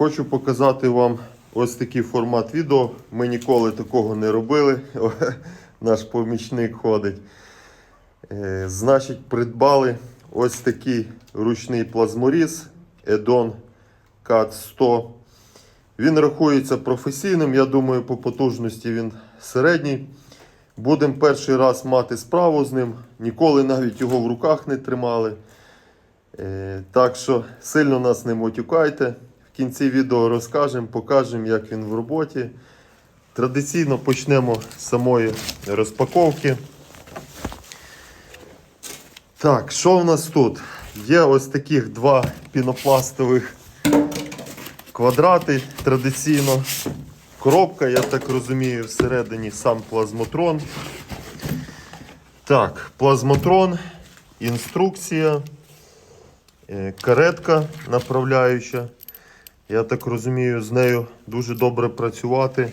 Хочу показати вам ось такий формат відео. Ми ніколи такого не робили. Наш помічник ходить. Е, Значить, придбали ось такий ручний плазморіз Edon CAT 100. Він рахується професійним, я думаю, по потужності він середній. Будемо перший раз мати справу з ним. Ніколи навіть його в руках не тримали. Е, Так що сильно нас не матюкайте. Кінці відео розкажемо, покажемо, як він в роботі. Традиційно почнемо з самої розпаковки. Так, що в нас тут? Є ось таких два пінопластових квадрати традиційно. Коробка, я так розумію, всередині сам плазмотрон. Так, плазмотрон, інструкція, е, каретка направляюча. Я так розумію, з нею дуже добре працювати,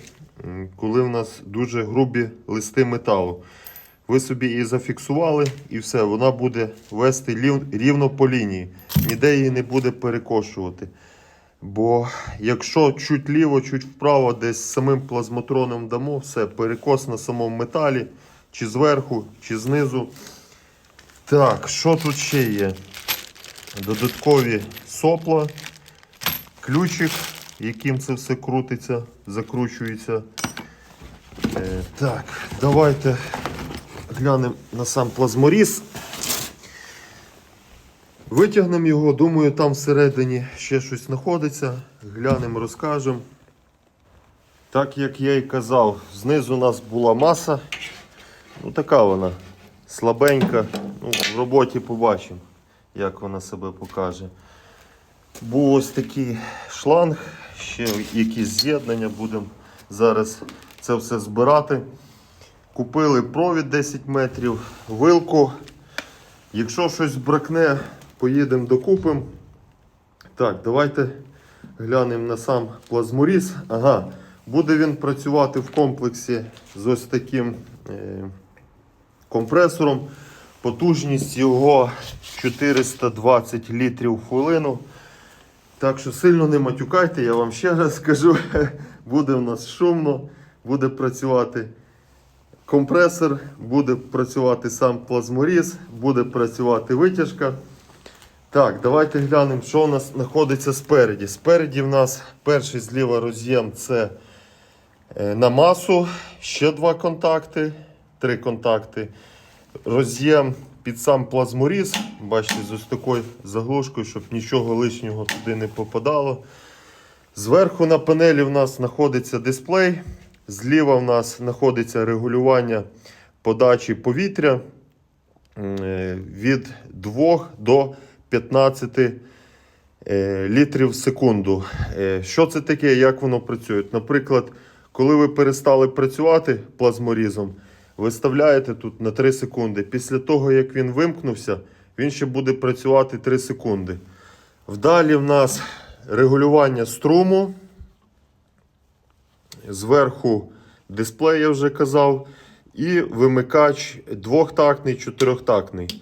коли в нас дуже грубі листи металу. Ви собі її зафіксували і все, вона буде вести рівно по лінії. Ніде її не буде перекошувати. Бо якщо чуть ліво, чуть вправо, десь самим плазмотроном дамо, все, перекос на самому металі, чи зверху, чи знизу. Так, що тут ще є? Додаткові сопла, ключик, яким це все крутиться, закручується. Е, так, давайте глянемо на сам плазморіз. Витягнемо його, думаю, там всередині ще щось знаходиться. Глянемо, розкажемо. Так як я і казав, знизу у нас була маса. Ну така вона слабенька. Ну, в роботі побачимо, як вона себе покаже. Був ось такий шланг, ще якісь з'єднання, будемо зараз це все збирати. Купили провід 10 метрів, вилку. Якщо щось бракне, поїдемо докупимо. Так, давайте глянемо на сам плазморіз. Ага, буде він працювати в комплексі з ось таким е, компресором. Потужність його 420 літрів в хвилину. Так що сильно не матюкайте, я вам ще раз скажу. Буде в нас шумно, буде працювати компресор, буде працювати сам плазморіз, буде працювати витяжка. Так, давайте глянемо, що у нас знаходиться спереді. Спереді в нас перший зліва роз'єм це е, на масу, ще два контакти, три контакти. Роз'єм під сам плазморіз. Бачите, з ось такою заглушкою, щоб нічого лишнього туди не попадало. Зверху на панелі в нас знаходиться дисплей. Зліва в нас знаходиться регулювання подачі повітря е, від 2 до 15 е, літрів в секунду. Е, Що це таке, як воно працює? Наприклад, коли ви перестали працювати плазморізом, виставляєте тут на 3 секунди. Після того, як він вимкнувся, він ще буде працювати 3 секунди. Вдалі в нас регулювання струму. Зверху дисплей, я вже казав, і вимикач двохтактний, чотирьохтактний.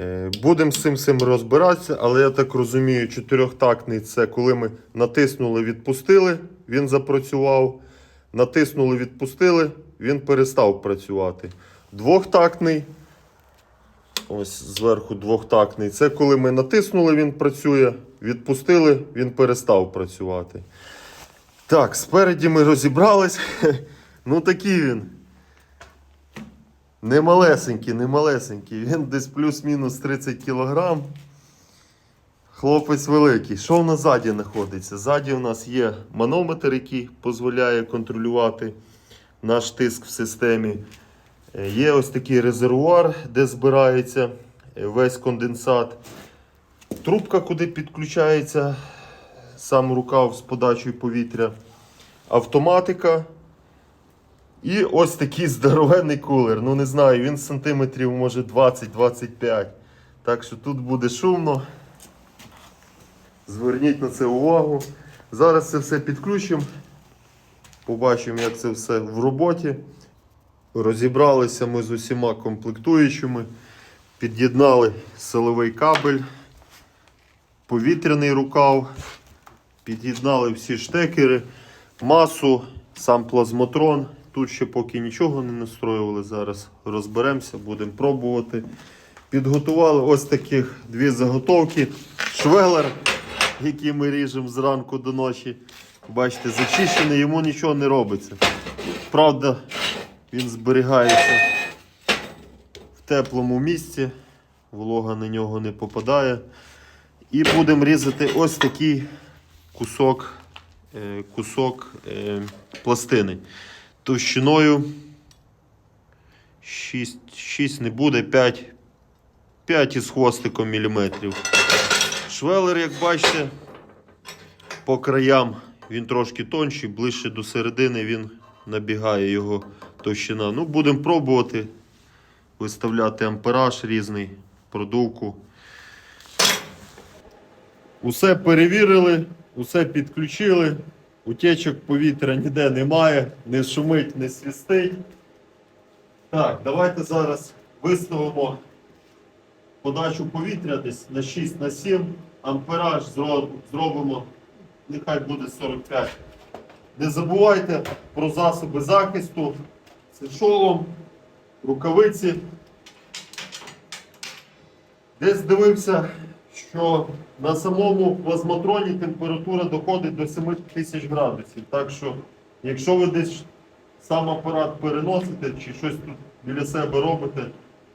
Е, Будемо з цим всім розбиратися, але я так розумію, чотирьохтактний це коли ми натиснули, відпустили, він запрацював. Натиснули, відпустили, він перестав працювати. Двохтактний. Ось зверху двохтактний. Це коли ми натиснули, він працює, відпустили, він перестав працювати. Так, спереді ми розібрались. Ну такий він. Не малесенький, не малесенький. Він десь плюс-мінус 30 кг. Хлопець великий. Що в нас ззаді знаходиться? Ззаді у нас є манометр, який дозволяє контролювати наш тиск в системі. Е, Є ось такий резервуар, де збирається е, весь конденсат. Трубка, куди підключається сам рукав з подачею повітря. Автоматика. І ось такий здоровенний кулер. Ну не знаю, він сантиметрів може 20-25. Так що тут буде шумно. Зверніть на це увагу. Зараз це все підключимо. Побачимо, як це все в роботі. Розібралися ми з усіма комплектуючими. Під'єднали силовий кабель, повітряний рукав. Під'єднали всі штекери, масу, сам плазмотрон. Тут ще поки нічого не настроювали. Зараз розберемося, будемо пробувати. Підготували ось таких дві заготовки. Швелер, який ми ріжемо зранку до ночі. Бачите, зачищений, йому нічого не робиться. Правда, він зберігається в теплому місці, волога на нього не попадає. І будемо різати ось такий кусок, е, кусок е, пластини. Товщиною 6, 6 не буде, 5, 5 із хвостиком міліметрів. Швелер, як бачите, по краям він трошки тонший, ближче до середини він набігає його товщина. Ну, будемо пробувати виставляти ампераж різний, продувку. Усе перевірили, усе підключили. Утечок повітря ніде немає, не шумить, не свістить. Так, давайте зараз виставимо подачу повітря десь на 6 на 7. Ампераж зробимо, нехай буде 45. Не забувайте про засоби захисту. Це шолом, рукавиці. Десь дивився, що на самому плазматроні температура доходить до 7000 градусів. Так що, якщо ви десь сам апарат переносите чи щось тут біля себе робите,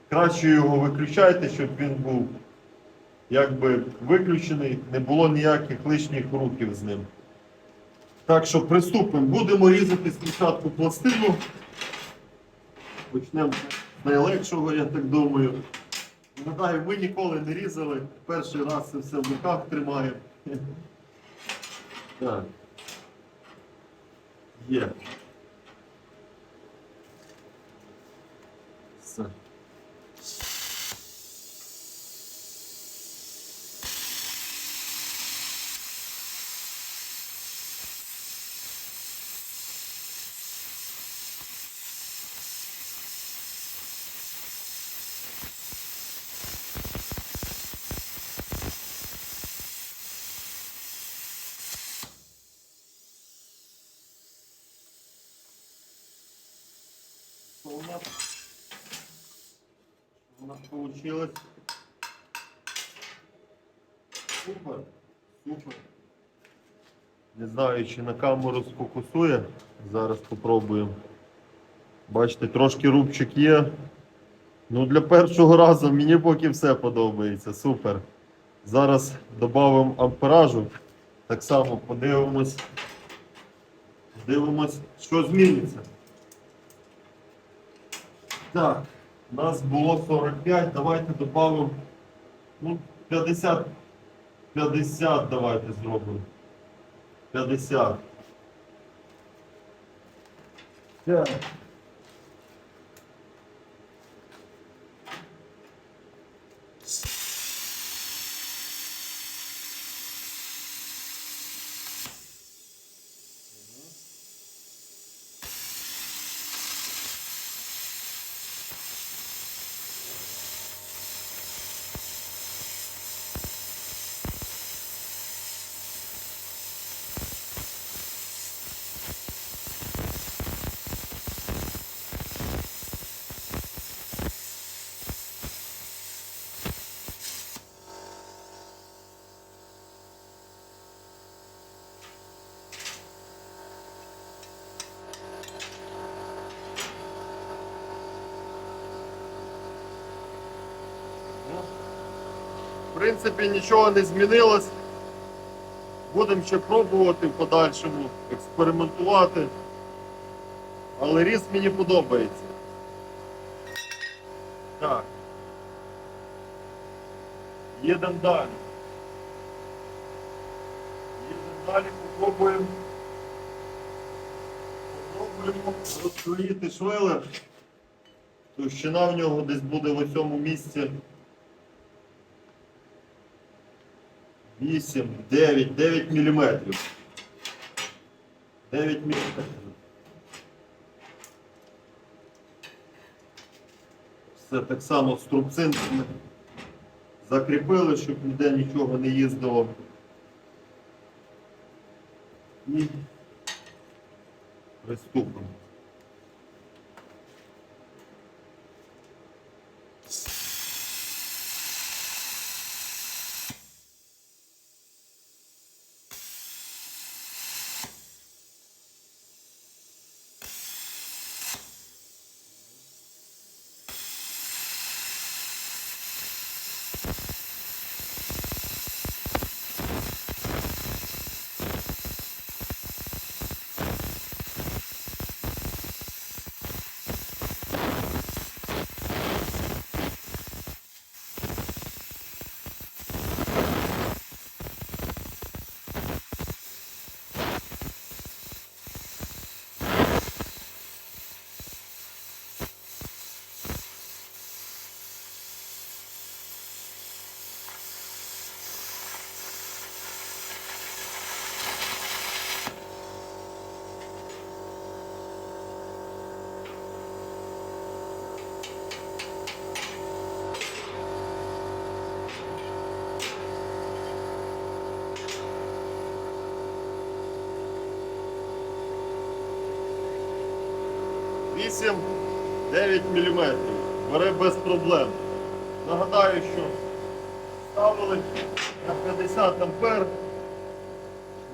краще його виключайте, щоб він був якби виключений, не було ніяких лишніх рухів з ним. Так що приступимо. Будемо різати спочатку пластину. Почнемо з найлегшого, я так думаю. Нагадаю, ми ніколи не різали. Перший раз це все в руках тримаємо. Так. Є. Все. Что у нас? Что у нас получилось? Супер, супер. Не знаю, чи на камеру сфокусує. Зараз попробуємо. Бачите, трошки рубчик є. Ну, для першого разу мені поки все подобається. Супер. Зараз додамо амперажу. Так само подивимось. Дивимось, що зміниться. Так, у нас було 45, давайте додамо. Ну, 50. 50 давайте зробимо. 50. Так. В принципі, нічого не змінилось. Будемо ще пробувати в подальшому, експериментувати. Але різ мені подобається. Так. Їдемо далі. Їдемо далі, попробуємо. Попробуємо розкроїти швелер. Товщина в нього десь буде в цьому місці. 8, 9, 9 міліметрів. 9 міліметрів. Все так само струбцинками закріпили, щоб ніде нічого не їздило. І приступимо. Вісім 9 мм. Бере без проблем. Нагадаю, що ставили на 50 ампер.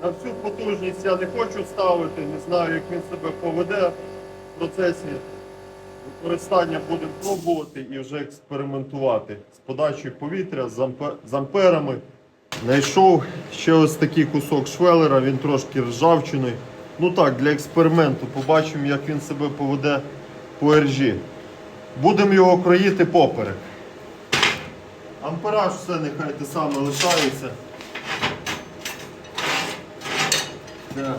На всю потужність я не хочу ставити, не знаю, як він себе поведе в процесі використання будемо пробувати і вже експериментувати з подачею повітря, з, ампе- з амперами. Знайшов ще ось такий кусок швелера, він трошки ржавчений. Ну так, для експерименту побачимо, як він себе поведе по ержі. Будемо його кроїти поперек. Ампераж все нехай те саме лишається. Так.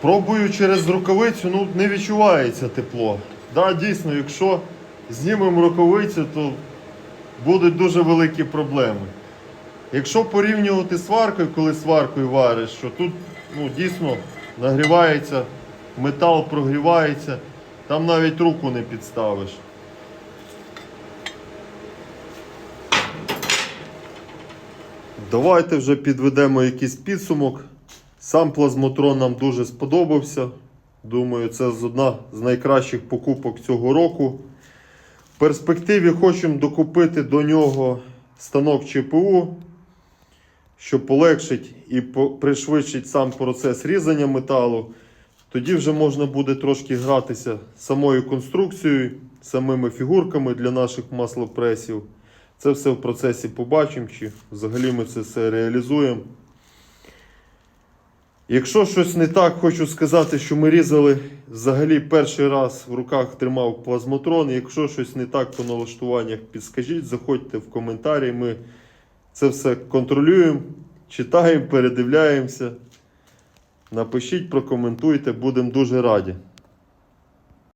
Пробую через рукавицю, ну не відчувається тепло. Да, дійсно, якщо знімемо рукавицю, то будуть дуже великі проблеми. Якщо порівнювати сваркою, коли сваркою вариш, що тут ну, дійсно нагрівається, метал прогрівається, там навіть руку не підставиш. Давайте вже підведемо якийсь підсумок. Сам плазмотрон нам дуже сподобався. Думаю, це одна з найкращих покупок цього року. В перспективі хочемо докупити до нього станок ЧПУ, що полегшить і пришвидшить сам процес різання металу. Тоді вже можна буде трошки гратися самою конструкцією, самими фігурками для наших маслопресів. Це все в процесі побачимо, чи взагалі ми це все реалізуємо. Якщо щось не так, хочу сказати, що ми різали взагалі перший раз в руках тримав плазмотрон. Якщо щось не так по налаштуваннях, підскажіть, заходьте в коментарі. Ми це все контролюємо, читаємо, передивляємося. Напишіть, прокоментуйте, будемо дуже раді.